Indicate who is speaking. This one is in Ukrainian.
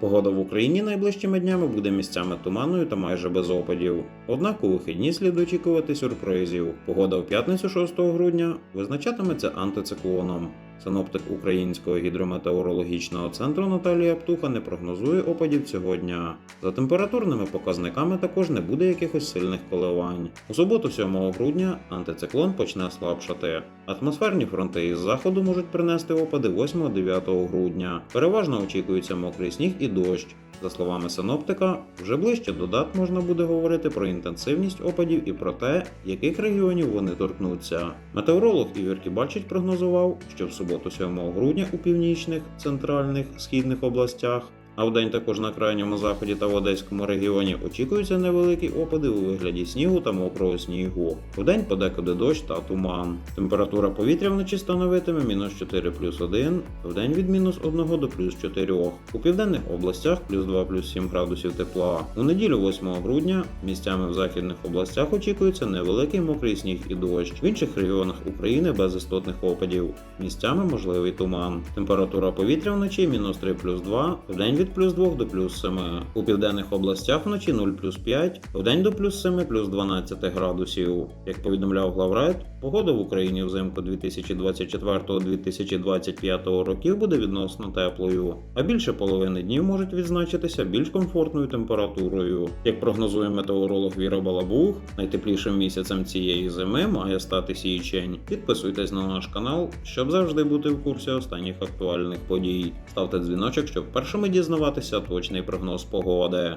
Speaker 1: Погода в Україні найближчими днями буде місцями туманною та майже без опадів. Однак у вихідні слід очікувати сюрпризів. Погода в п'ятницю 6 грудня визначатиметься антициклоном. Синоптик Українського гідрометеорологічного центру Наталія Птуха не прогнозує опадів цього дня. За температурними показниками також не буде якихось сильних коливань. У суботу 7 грудня антициклон почне слабшати. Атмосферні фронти із заходу можуть принести опади 8-9 грудня. Переважно очікується мокрий сніг і дощ. За словами синоптика, вже ближче до дат можна буде говорити про інтенсивність опадів і про те, яких регіонів вони торкнуться. Метеоролог Ігор Кібальчич прогнозував, що в суботу 7 грудня у північних, центральних, східних областях, а вдень також на крайньому заході та в Одеському регіоні очікуються невеликі опади у вигляді снігу та мокрого снігу. Вдень подекуди дощ та туман. Температура повітря вночі становитиме мінус 4 плюс 1, вдень від мінус 1 до плюс 4. У південних областях плюс 2 плюс 7 градусів тепла. У неділю 8 грудня місцями в західних областях очікується невеликий мокрий сніг і дощ. В інших регіонах України без істотних опадів. Місцями можливий туман. Температура повітря вночі мінус 3 плюс 2, вдень від плюс 2 до плюс 7. У південних областях вночі 0 плюс 5, вдень до плюс 7 плюс 12 градусів. Як повідомляв главред, погода в Україні взимку 2024-2025 років буде відносно теплою, а більше половини днів можуть відзначитися більш комфортною температурою. Як прогнозує метеоролог Віра Балабух, найтеплішим місяцем цієї зими має стати січень. Підписуйтесь на наш канал, щоб завжди бути в курсі останніх актуальних подій. Ставте дзвіночок, щоб першими дізнаватися точний прогноз погоди.